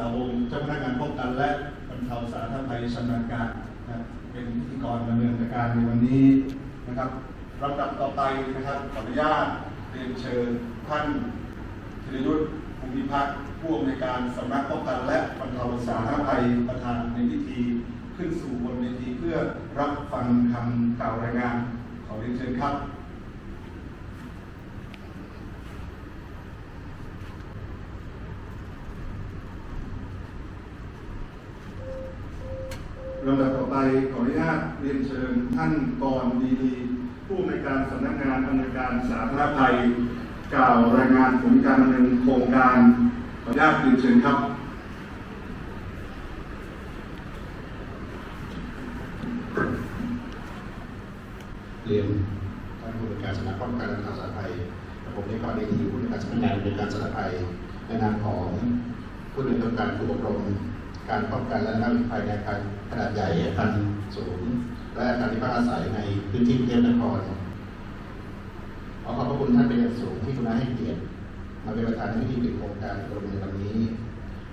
สาวงเจ้าพนักงานป้องกันและบรรเทาสาธารณภัยชำนาญการนะเป็นพิธีกรดำเนินการในวันนี้นะครับลำดับต่อไปนะครับขออนุญาตเรียนเชิญท่านธีรยุทธ์ภูมิพัฒน์ผู้อำนวยการสำนักป้องกันและบรรเทาสาธารณภัยประธานในพิธีขึ้นสู่บนเวทีเพื่อรับฟังคำกล่าวรายงานขอเรียนเชิญครับ ลำดับต่อไป ขออนุญาตเรียนเชิญท่านกรดีดีผู้อำนการสำนักงานอำนวยการสาธารณภัย กล่าวรายงานผลการดำเนินโครงการขออนุญาตเรียนเชิญครับเรียนท่านผู้บริการสำนักป้องกันและบรรเทาสาธารณภัยผมในกรณีที่ผู้บริการสำนักงานบริการสาธารณภัยในนามของผู้ดำเนินการฝึกอบรม การป้องกันและระงับภัยในอารขนาดใหญ่อาคารสูง และอาคารที่พักอาศัยในพื้นที่กรุงเทพนครขอขอบพระคุณท่านเป็นอย่างสูงที่คุณาให้เกียรติมาเป็นประธานในพิธีปิดโครงการอบรมในวันนี้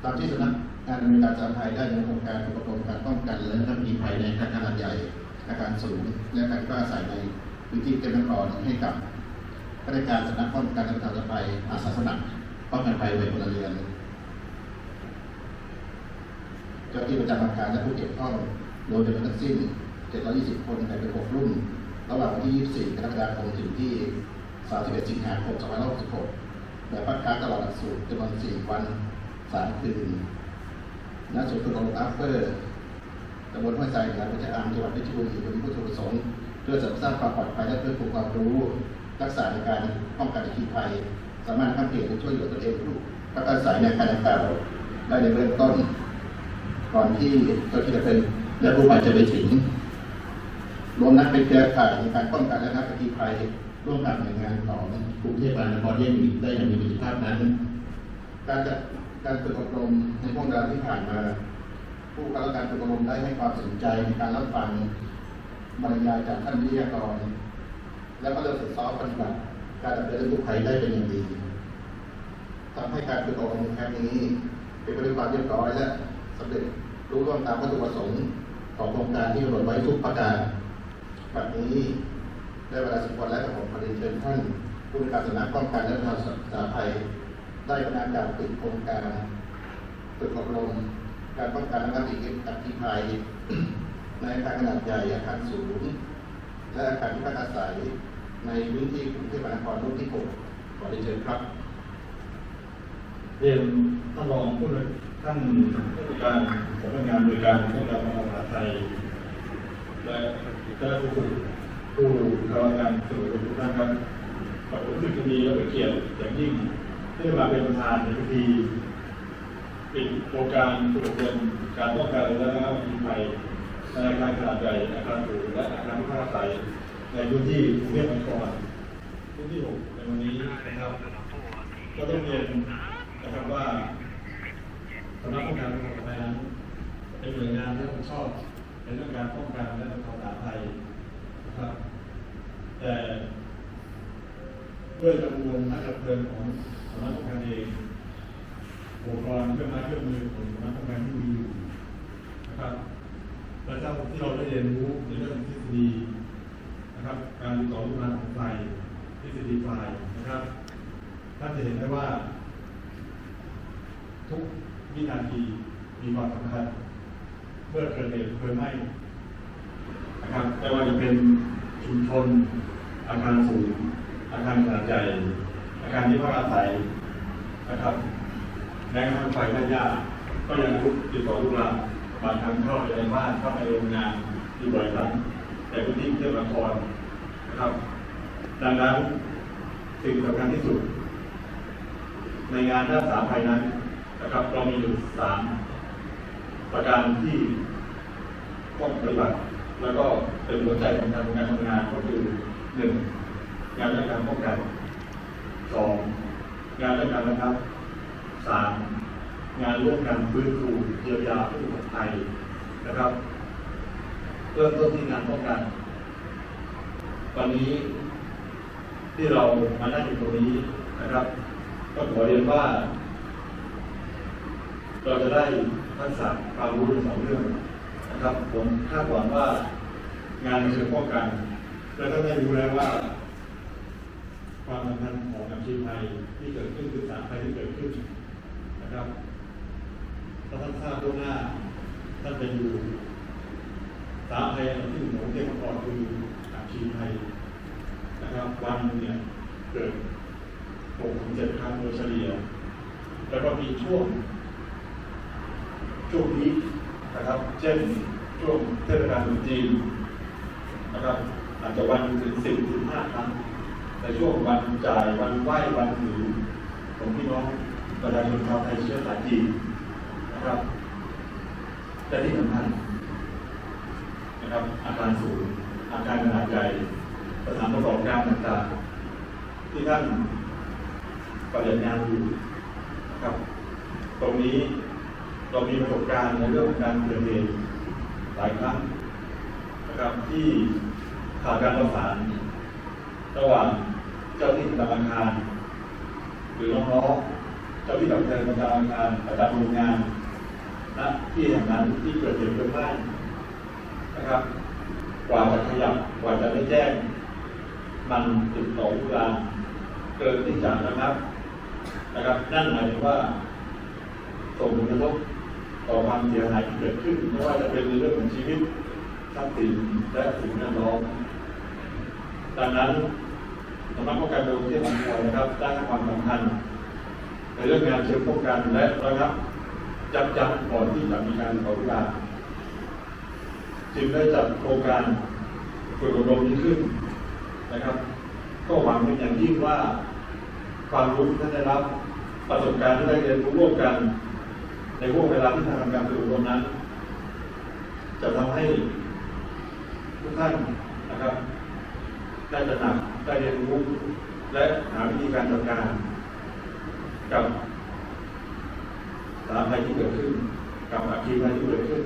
ตามที่สำนักงานบริการสาธารณภัยได้ดำเนินโครงการอบรมการป้องกันและระงับภัยในอารขนาดใหญ่อาคารสูง และอาการที่พักอาศัยในพื้นที่กรุงเทพนครให้กับข้าราชการสำนักป้องกันและบรรเทาภัยอาสาสมัครป้องกันภัยวัยพลเรือน เจ้าที่ประจำอาคารและผู้เกี่ยวข้องรวมจำนวนทั้งสิ้น 720 คนแบ่งเป็น 6 รุ่น ระหว่างวันที่ 24 กรกฎาคมถึงที่ 31 สิงหาคม 2566แบบพักค้างตลอดหลักสูตรจำนวน 4 วัน 3 คืนณศูนย์ฝึกอบรมอัฟเฟอร์ตำบลห้วยทรายเหนือพิจารณ์จังหวัดเพชรบุรีโดยมีผู้ถูกประสงค์เพื่อเสริมสร้างความปลอดภัยและเพื่อปลูกความรู้รักษาในการป้องกันอัคคีภัย สามารถทำเหตุและช่วยเหลือตนเองผู้พักอาศัยในอาคารดังกล่าวได้ในเบื้องต้น ก่อนที่เจ้าที่จะเป็นและผู้ภัยจะไปถึงรวมนักเป็นเครือข่ายในการป้องกันและรับอัคคีภัยร่วมกับหน่วยงานของกรุงเทพมหานครเยี่ยมอีกได้ย่างมีประสิทธิภาพนั้น การจัดการฝึกอบรมในช่วงเวลาที่ผ่านมา ผู้เข้ารับการฝึกอบรมได้ให้ความสนใจในการรับฟังบรรยายจากท่านวิทยากร และก็เริ่มฝึกซ้อมปฏิบัติการดำเนินเรื่องกู้ภัยได้เป็นอย่างดีทำให้การฝึกอบรมครั้งนี้ เป็นไปด้วยความเรียบร้อยและสำเร็จ รู้ร่วงตามวัตถุประสงค์ของโครงการที่กำหนดไว้ทุกประการบัดนี้ได้เวลาสมควรแล้วกับผมขอเรียนเชิญท่านผู้ในการสำนักป้องกันและบรรเทาสาธารณภัย ได้ประนาการปิดโครงการฝึกอบรมการป้องกันและรับอิทธิอัคคีภัย ในอาคารขนาดใหญ่อาคารสูง และอาคารที่พักอาศัยในพื้นที่กรุงเทพมหานครรุ่นที่หกขอเรียนเชิญครับเรียนท่านรองผู้ ท่านผู้การสำนักงานบริการป้กันและบรรเทาสาธารณภัยและคณะผู้กผู้ทำงานสื่อทุกท่านครับขอบคุณที่ดีและเป็นเกียรติอย่างยิ่งที่มาเป็นประธานในพิธีปิดโครงการฝึกอบรมการป้องกันและระงับอัคคีภัยในอาคารขนาดใหญ่อาคารสูงและอาคารที่พักอาศัยในพื้นที่กรุงเทพมหานครพื้นที่หกในวันนี้นะครับก็ต้องเรียนนะครับว่า สำนักป้องกันและบรรเทาภัยนั้นเป็นหน่วยงานที่รับผิดชอบในเรื่องการป้องกันและบรรเทาสาธารณภัยนะครับ แต่ด้วยจำนวนนักดับเพลิงของสำนักป้องกันเองอุปกรณ์เครื่องไม้เครื่องมือของสำนักป้องกันที่มีอยู่นะครับและเจ้าที่เราได้เรียนรู้ในเรื่องทฤษฎีนะครับ การติดต่อรูปนามของไฟทฤษฎีไฟนะครับท่านจะเห็นได้ว่า ทุก วินาทีมีความสำคัญเมื่อเกิดเหตุเพลิงไหม้นะครับไม่ว่าจะเป็นชุมชนอาคารสูงอาคารขนาดใหญ่อาคารที่พักอาศัยนะครับแม้กระทั่งไฟและหญ้าก็ยังลุกติดต่อลุกลามบางครั้งเข้าไปในบ้านเข้าไปโรงงานที่บ่อยครั้งแต่พื้นที่เทพมหานครนะครับ ดังนั้นสิ่งสำคัญที่สุด ในงานรักษาภายนั้น นะครับเรามีอยู่สามประการที่ต้องปฏิบัติแล้วก็เป็นหัวใจของการทำงานทำงานก็คือหนึ่งงานเรื่องการป้องกันสองงานเรื่องการระงับสามงานร่วมกันฟื้นฟูเยียวยาผู้ประสบภัยนะครับเริ่มต้นที่งานป้องกันวันนี้ที่เรามานั่งอยู่ตรงนี้นะครับ ก็ขอเรียนว่า เราจะได้ทักษะความรู้ในสองเรื่องนะครับ ผมคาดหวังว่างานในเชิงป้องกันเราต้องได้รู้แล้วว่า ความสำคัญของอัคคีภัยที่เกิดขึ้นคือสารภัยที่เกิดขึ้นนะครับถ้าท่านทราบล่วงหน้าท่านจะอยู่สารภัยอันที่หนึ่งของเทศมาก่อนคืออัคคีภัยนะครับวันเนี่ยเกิดหกถึงเจ็ดครั้งโดยเฉลี่ยแล้วก็มีช่วง ช่วงนี้นะครับ เช่นช่วงเทศกาลตรุษจีนนะครับอาจจะวันถึงสิบถึงห้าครั้งในช่วงวันจ่ายวันไหว้วันถือของพี่น้องประชาชนชาวไทยเชื้อสายจีนนะครับแต่ที่สำคัญนะครับ อาคารสูงอาคารขนาดใหญ่สถานประกอบการต่างๆ ที่ท่านปฏิบัติงานอยู่นะครับ ตรงนี้ เรามีประสบการณ์ในเรื่องของการเกิดเหตุหลายครั้งนะครับที่ขาดการประสานระหว่างเจ้าที่ประจำอาคารหรือน้องๆเจ้าที่ดับเพลิงประจำอาคารประจำโรงงานณที่แห่งนั้นที่เกิดเหตุเพลิงไหม้นะครับ กว่าจะขยับกว่าจะได้แจ้ง มันติดต่อลุกลาเกินที่จะนะครับ นะครับ นั่นหมายถึงว่าส่งผลกระทบ ต่อความเสียหายที่เกิดขึ้นไม่ว่าจะเป็นในเรื่องของชีวิตทรัพย์สินและสิ่งแวดล้อมดังนั้นสำนักป้องกันโรคที่สำคัญนะครับได้ให้ความสำคัญในเรื่องงานเชิงป้องกันและระงับจับจับก่อนที่จะมีการก่อการจึงได้จัดโครงการฝึกอบรมนี้ขึ้นนะครับ ก็หวังเป็นอย่างยิ่งว่าความรู้ที่ท่านได้รับประสบการณ์ที่ได้เรียนรู้ร่วมกัน ในห่วงเวลาที่ทำการฝึกอบรมนั้น จะทำให้ทุกท่านนะครับ ได้ตระหนักได้เรียนรู้และหาวิธีการจัดการ กับสารภัยที่เกิดขึ้น กับอัคคีภัยที่เกิดขึ้น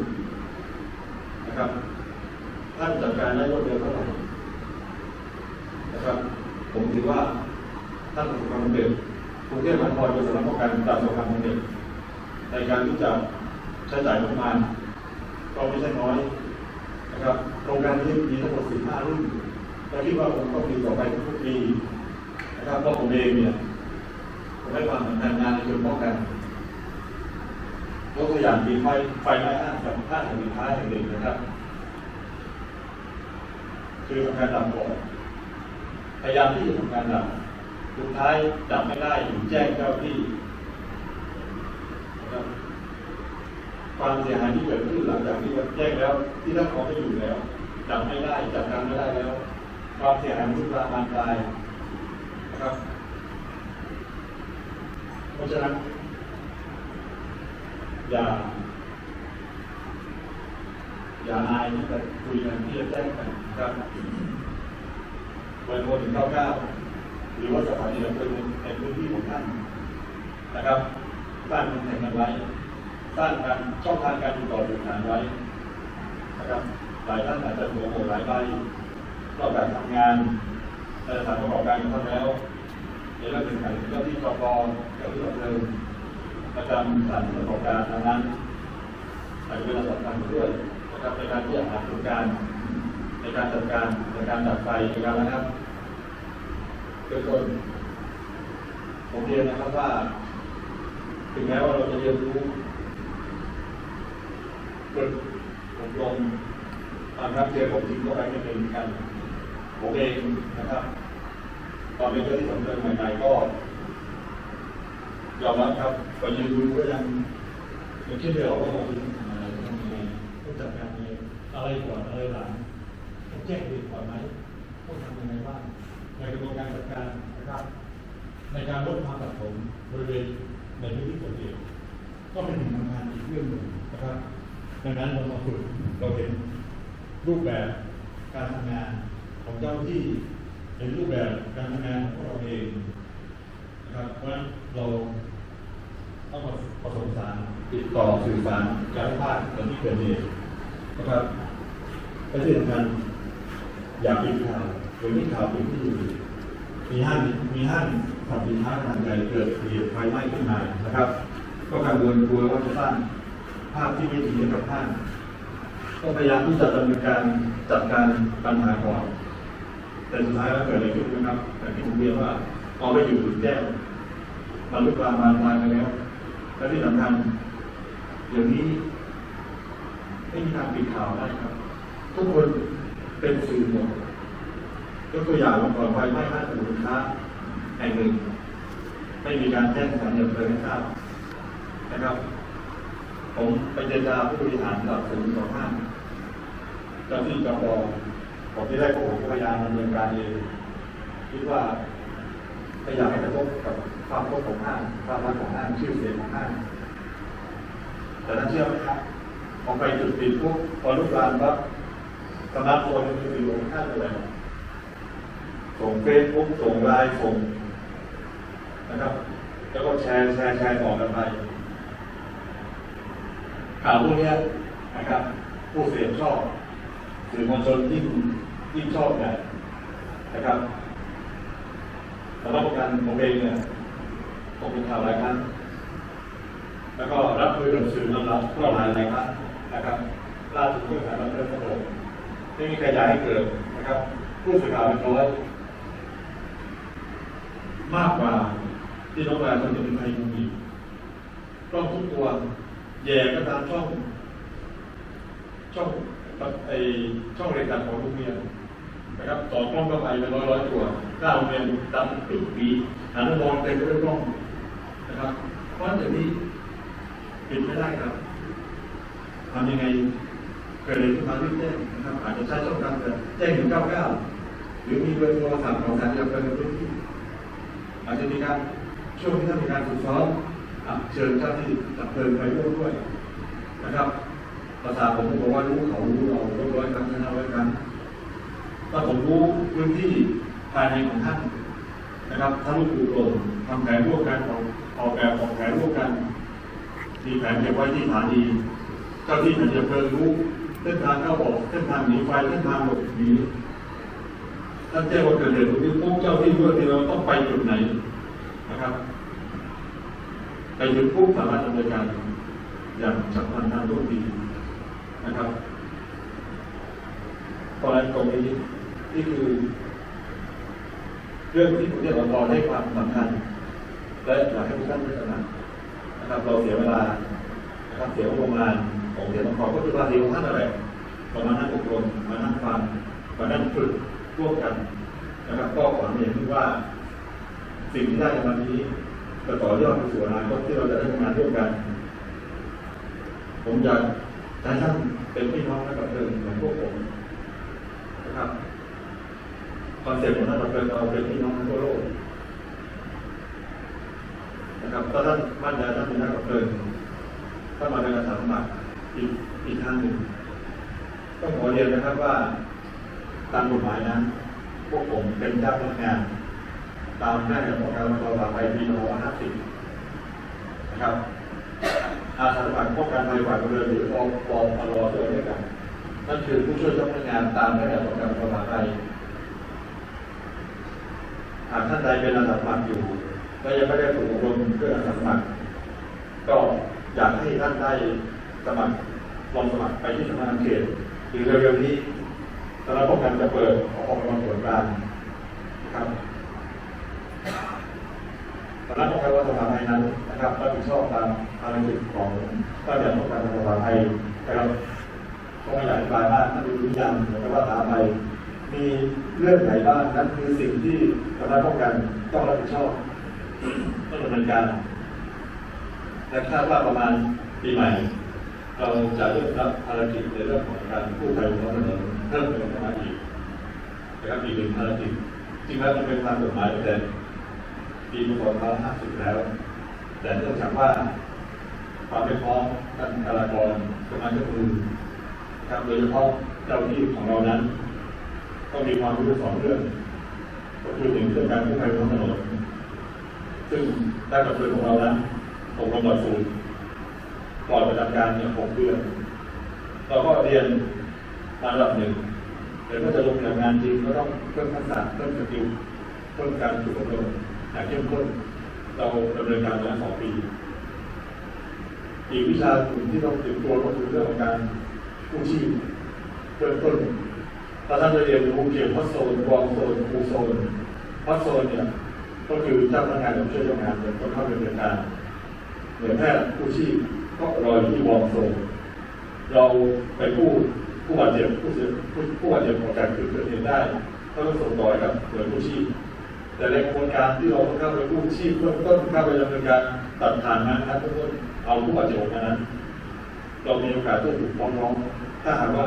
นะครับ ท่านจัดการได้รวดเร็วเท่าไหร่นะครับ ผมถือว่าท่านประสบความสำเร็จกรุงเทพมหานครเป็นสำนักป้องกันประสบความสำเร็จ ในการที่จะใช้จ่ายงบประมาณก็ไม่ใช่น้อยนะครับโครงการนี้มีทั้งหมด 15 รุ่นและคิดว่าผมต้องมีต่อไปทุกปีนะครับเพราะผมเองเนี่ยผมให้ความสำคัญงานในเชิงป้องกันยกตัวอย่างปีไฟไฟไหม้ห้างกับห้างแห่งท้ายแห่งหนึ่งนะครับ คือทำการดับก่อนพยายามที่จะทำการดับสุดท้ายดับไม่ได้ถึงแจ้งเจ้าที่ ความเสียหายที่เกิดขึ้นหลังจากที่แจ้งแล้ว ที่ท่านขอไม่อยู่แล้วดับไม่ได้จัดการไม่ได้แล้ว ความเสียหายรุกรามบานปลายนะครับเพราะฉะนั้นอย่าอย่าอายที่จะคุยกันที่จะแจ้งกันครับเบอร์โทรถึง99หรือว่าสถานีดับเพลิงในพื้นที่ของท่านนะครับ สร้างคอนแทคกันไว้ สร้างการช่องทางการติดต่อสื่อสารไว้นะครับหลายท่านอาจจะหัวโหหลายใบนอกจากทำงานในสถานประกอบการของท่านแล้วในเรื่องถึงการเจ้าที่กปเจ้าที่ดับเพลิงประจำสถานประกอบการทางนั้นอาจจะเป็นระดับการด้วยนะครับในการที่จะหาผลการในการจัดการในการดับไฟในการนะครับโดยต้นผมเรียนนะครับว่า ถึงแม้ว่าเราจะเรียนรู้บทอบรมตามนักเรียนผมทิ้งเข้าไปไม่เป็นกันผมเองนะครับ ตอนเป็นเจ้าที่สำเร็จใหม่ๆก็ยอมรับครับก็ยืนดูก็ยังยังคิดไม่ออกว่าเราจะทำอะไรทำยังไงต้องจัดการยังไงอะไรก่อนอะไรหลังต้องแจ้งเหตุก่อนไหมต้องทำยังไงบ้างในกระบวนการจัดการนะครับ ในการลดความสับสนบริเวณ ในพื้นที่เกิดเหตุก็เป็นหนึ่งทำงานอีกเรื่องหนึ่งนะครับ ดังนั้นเรามาฝึกเราเห็นรูปแบบการทำงานของเจ้าที่เห็นรูปแบบการทำงานของพวกเราเองนะครับเพราะฉะนั้นเราต้องมาผสมสานติดต่อสื่อสารการภาคในที่เกิดเหตุนะครับและที่สำคัญอยากปิดข่าวหรือมีข่าวป็นที่อยู่มีห้างมีห้าง ทำสินค้าขนาดใหญ่เกิดเหตุไฟไหม้ขึ้นมานะครับ ก็กังวลกลัวว่าจะสร้างภาพที่ไม่ดีให้กับห้างก็พยายามที่จะดำเนินการจัดการปัญหาก่อนแต่สุดท้ายแล้วเกิดอะไรขึ้นนะครับอย่างที่ผมเรียนว่าพอาไปอยู่ถึงแจ้งมันลุกลามบานปลายไปแล้วและที่สำคัญเดี๋ยวนี้ไม่มีทางปิดข่าวได้ครับ ทุกคนเป็นสื่อหมดยกตัวอย่างวันก่อนไฟไหม้ห้างสรรพสินค้า ห่งหนึ่ง ไม่มีการแจ้งสถานีดับเพลิงให้ทราบนะครับ ผมไปเจรจาผู้บริหารกับศูนย์ของห้างเจ้าที่กปผมที่ได้ผมพยายามดำเนินการเองคิดว่าไม่อยากให้กระทบกับความพจน์ของห้างความรักของห้างชื่อเสียงของห้างแต่นั้นเชื่อไหมครับพอไปจุดติดปุ๊บพอลุกลามปั๊บสมาร์ทโฟนมือถือของห้างอะไรส่งเฟซบุ๊กส่งไลน์ส่ง นะครับ แล้วก็แชร์แชร์แชร์ต่อกันไปข่าวพวกนี้นะครับ ผู้เสพชอบสื่อมวลชนยิ่งยิ่งชอบใหญ่นะครับสำหรับการผมเองเนี่ยผมเป็นข่าวหลายครั้งแล้วก็รับมือกับสื่อน้ำรับก็หลายหลายครั้งนะครับล่าสุดผู้สารรับเรื่องระโดดไม่มีใครอยากให้เกิดนะครับ ผู้สื่อข่าวเป็นร้อยมากกว่า ที่น้องแวนมันจะเป็นไทยมุมีกล้องทุกตัวแย่ก็ตามช่อง ช่องไอช่องรายการของลูกเมียนะครับต่อกล้องเข้าไปเป็นร้อยร้อยตัวก้าวเมียดำปีปีหันมองเต็มไปด้วยกล้องนะครับเพราะฉะนั้นอย่างนี้ปิดไม่ได้ครับทำยังไงเกิดอะไรขึ้นมารีบแจ้งนะครับอาจจะใช้ช่องทางแบบแจ้งถึง99หรือมีเบอร์โทรศัพท์ของสถานีดับเพลิงในพื้นที่อาจจะมีการ ช่วงที่ท่านมีการฝึกซ้อมเชิญเจ้าที่ดับเพลิงไปร่วมด้วยนะครับภาษาผมผมบอกว่ารู้เขารู้เราร้อยร้อยครั้งชนะร้อยครั้งถ้าผมรู้พื้นที่ภายในของท่านนะครับถ้าลูกปูกลมทำแผนร่วมกันออกออกแบบออกแผนร่วมกัน มีแผนเก็บไว้ที่สถานีเจ้าที่สถานีดับเพลิงรู้เส้นทางเข้าออกเส้นทางหนีไฟเส้นทางหลบหนีถ้าแจ้งว่าเกิดเหตุตรงนี้ปุ๊บเจ้าที่ด้วยที่เราต้องไปจุดไหนนะครับ ไปถึงปุ๊บสามารถดำเนินการอย่างฉับพลันทันท่วงทีนะครับเพราะฉะนั้นตรงนี้นี่คือ เรื่องที่ผมจะรอให้ความสำคัญและอยากให้ทุกท่านพิจารณานะครับ เราเสียเวลานะครับเสียงบประมาณของเสียงของก็คือภาษีของท่านอะไรเรามาณนั่งอบรมมานั่งฟังมานั่งฝึกร่วมกันนะครับ ก็หวังอย่างที่ว่า สิ่งที่ได้ในวันนี้ จะต่อยอดไปสู่อนาคตที่เราจะได้ทำงานร่วมกัน ผมอยากให้ท่านเป็นพี่น้องและกับเดิมเหมือนพวกผมนะครับคอนเซ็ปต์ของท่านเราเป็นเราเป็นพี่น้องทั้งทั่วโลกนะครับถ้าท่านมั่นใจท่านเป็นนักกับเดินถ้ามาเป็นอาสาสมัครอีกอีกทางหนึ่งต้องขอเรียนนะครับว่าตามกฎหมายนั้นพวกผมเป็นเจ้าพนักงาน ตามหน้าที่ของการบรรเทาสาธารณภัยปี2550นะครับอาสาสมัครป้องกันภัยฝ่ายพลเรือนหรือปปพลด้วยด้วยกันนั่นคือผู้ช่วยเจ้าพนักงานตามหน้าที่ของการบรรเทาสาธารณภัยหากท่านใดเป็นอาสาสมัครอยู่และยังไม่ได้ฝึกอบรมเพื่ออาสาสมัครก็อยากให้ท่านได้สมัครลองสมัครไปที่สำนักงานเขตหรือเร็วๆนี้สำนักป้องกันจะเปิดออกมาส่วนกลางนะครับ สำนักป้องกันวัฒนธรรมไทยนั้นนะครับรับผิดชอบตามภารกิจของเจ้าหน้าที่ป้องกันวัฒนธรรมไทยนะครับก็ไม่อยากอธิบายมากท่นดูตัวอย่างเหมือนกับว่าถามไปมีเรื่องไหนบ้างนั่นคือสิ่งที่สำนักป้องกันต้องรับผิดชอบต้องดำเนินการและคาดว่าประมาณปีใหม่ เราจะเริ่มรับภารกิจในเรื่องของการกู้ภัยบนท้องถนนเพิ่มเติมเข้ามาอีกนะครับอีกหนึ่งภารกิจจริงแล้วมันเป็นความกฎหมายแต่ ปีพศ2550 แล้ว แต่เนื่องจากว่าความไม่พร้อมการจราจรสมาชิกมือครับโดยเฉพาะเจ้าที่ของเรานั้น ก็มีความรู้สองเรื่อง ก็คือหนึ่งเรื่องการกู้ภัยบนท้องถนนซึ่งได้กับเรือของเรานั้นอบรมหลักสูตรก่อนประจำการเนี่ยหกเดือนเราก็เรียนมาระดับหนึ่งแต่เมื่อจะลงมือทำงานจริงก็ต้องเพิ่มทักษะเพิ่มสกิลเพิ่มการฝึกอบรม อย่างเข้มข้นเราดำเนินการมาแล้วสองปี อีกวิชาหนึ่งที่ต้องเตรียมตัวก็คือเรื่องของการกู้ชีพเบื้องต้นถ้าท่านจะเรียนรู้เกี่ยวกับพัสโซนวองโซนคูโซนพัสโซนเนี่ยก็คือเจ้าพนักงานช่วยเจ้านักงานเป็นคนเข้าดำเนินการเหน่วยแพทย์ผู้ชีพก็รอยที่วอร์มโซนเราไปผู้ผู้บาดเจ็บผู้เสียผู้บาดเจ็บของการเกิดเกิดเหตุได้ก็ต้องส่งต่อให้กับหน่วยผู้ชีพ แต่ในกระบวนการที่เราเข้าไปผู้ชีพเบื้องต้นเข้าไปดำเนินการตัดฐานนั้นนะครับเบื้องต้นเอาผู้บาดเจ็บออกมานั้น เรามีโอกาสที่จะถูกฟ้องร้อง ถ้าหากว่า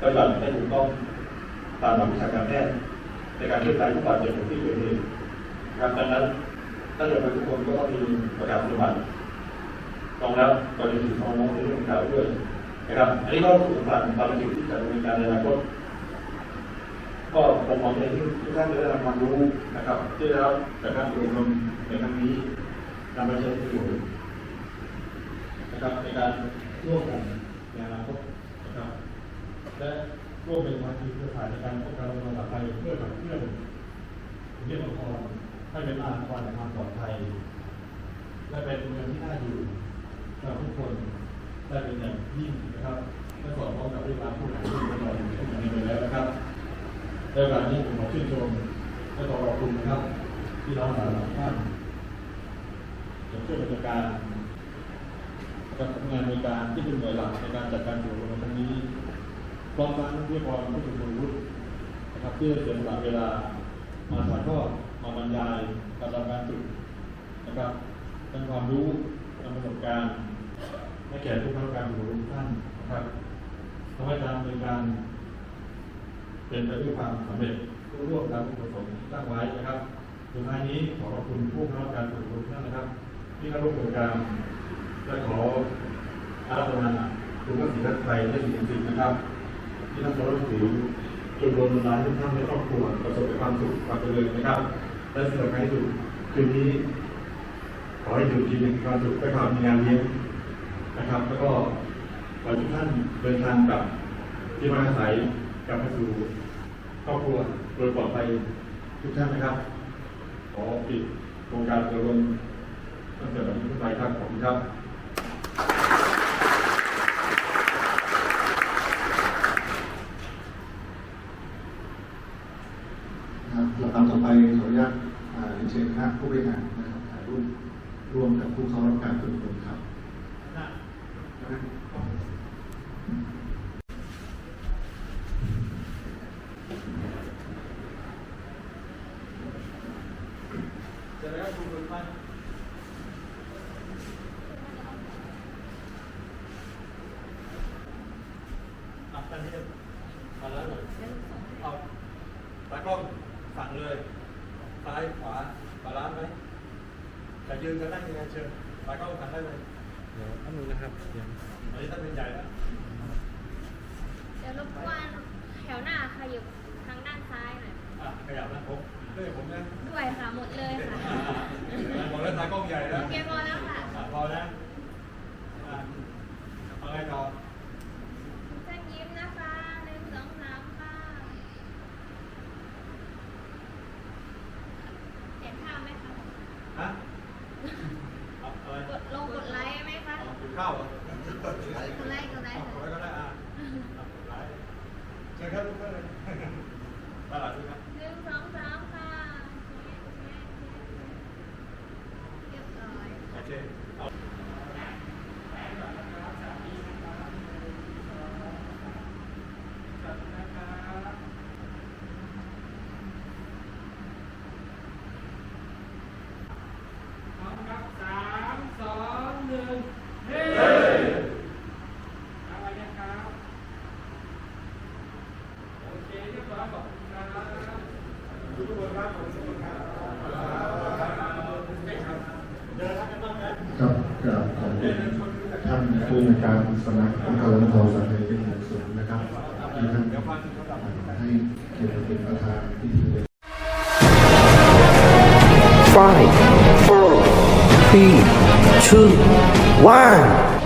ปฏิบัติไม่ถูกต้องตามหลักวิชาการแพทย์ในการเคลื่อนย้ายผู้บาดเจ็บที่เกิดเหตุครับดังนั้นถ้าเกิดไปทุกคนก็ต้องมีประกาศปฏิบัติตรงแล้วกรณีถึงน้องๆในเรื่องข่าวด้วยนะครับ อันนี้ก็คือสารภารกิจที่จะดำเนินการในอนาคต ก็ผมมองในที่ทุกท่านจะได้รับความรู้นะครับที่ได้รับจากการอบรมในครั้งนี้นำไปใช้ประโยชน์นะครับในการร่วมกันในอนาคตนะครับและร่วมเป็นภาคีเครือข่ายในการป้องกันระดับภัยเพื่อขับเคลื่อนเรียกองค์กรให้เป็นองค์กรแห่งความปลอดภัยและเป็นเมืองที่น่าอยู่สำหรับทุกคนได้เป็นอย่างยิ่งนะครับและสอดคล้องกับเรื่องราวผู้นำที่เราได้พูดกันไปแล้วนะครับ ในโอกาสนี้ผมขอชื่นชมและขอขอบคุณนะครับพี่น้องหลายท่านที่ช่วยดำเนินการกับงานในการที่เป็นหน่วยหลักในการจัดการอบรมครั้งนี้พร้อมทั้งเรียกร้องผู้ถือคุณวุฒินะครับเพื่อเสียสละเวลามาถ่ายทอดมาบรรยายการทำการฝึกนะครับทั้งความรู้ทั้งประสบการณ์ให้แก่ผู้เข้าการฝึกทุกท่านนะครับทำให้การดำเนินการ เป็นไปด้วยความสำเร็จร่วมตามประสงค์ที่ตั้งไว้นะครับสุดท้ายนี้ขอขอบคุณผู้เข้าการฝึกทุกท่านนะครับ ที่เข้าร่วมโครงการและขออารัธนาคุณพระศรีรัตน์ไทยและสิ่งศักดิ์สิทธิ์นะครับ ที่ท่านเคารพถือจนรวมดลาทุกท่านในครอบครัวประสบความสุขความเจริญนะครับ และสิ่งสำคัญที่สุดคืนนี้ ขอให้อยู่กินมีความสุขและความมีงานเลี้ยงนะครับ แล้วก็ขอทุกท่านเดินทางกลับที่พักอาศัย กลับมาสู่ครอบครัวโดยปลอดภัยทุกท่านนะครับ ขอปิดโครงการอบรมตั้งแต่วันนี้เป็นต้นไปครับขอบคุณครับนะครับลำดับต่อไปขออนุญาตอ่าเรียนเชิญคณะผู้บริหารปร่วมกับผู้เข้ารับการฝึกฝนครับ จะแล้วคุณคุณไป อับกันที่มาแล้วเลยเอาตากล้องสั่งเลยซ้ายขวาบาลานซ์ไหมจะยืนจะนั่งยังไงเชิญตากล้องสั่งได้เลยเดี๋ยวอันนึงนะครับเดี๋ยวอันนี้ต้องเป็นใหญ่แล้ว ลงกดไลค์ไหมคะคุาเข้าวเหรอ กดไลค์กดไลค์ค่ะ ก็ได้อะ เชิญครับทุกท่านเลยตลาดด้วยครับ กับกับขอบคุณท่านผู้ในการสำนักพุทธนครสันติเป็นอย่างสูงนะครับที่ท่านให้เกียรติเป็นประธานพิธีเลย Five, four, three, two, one.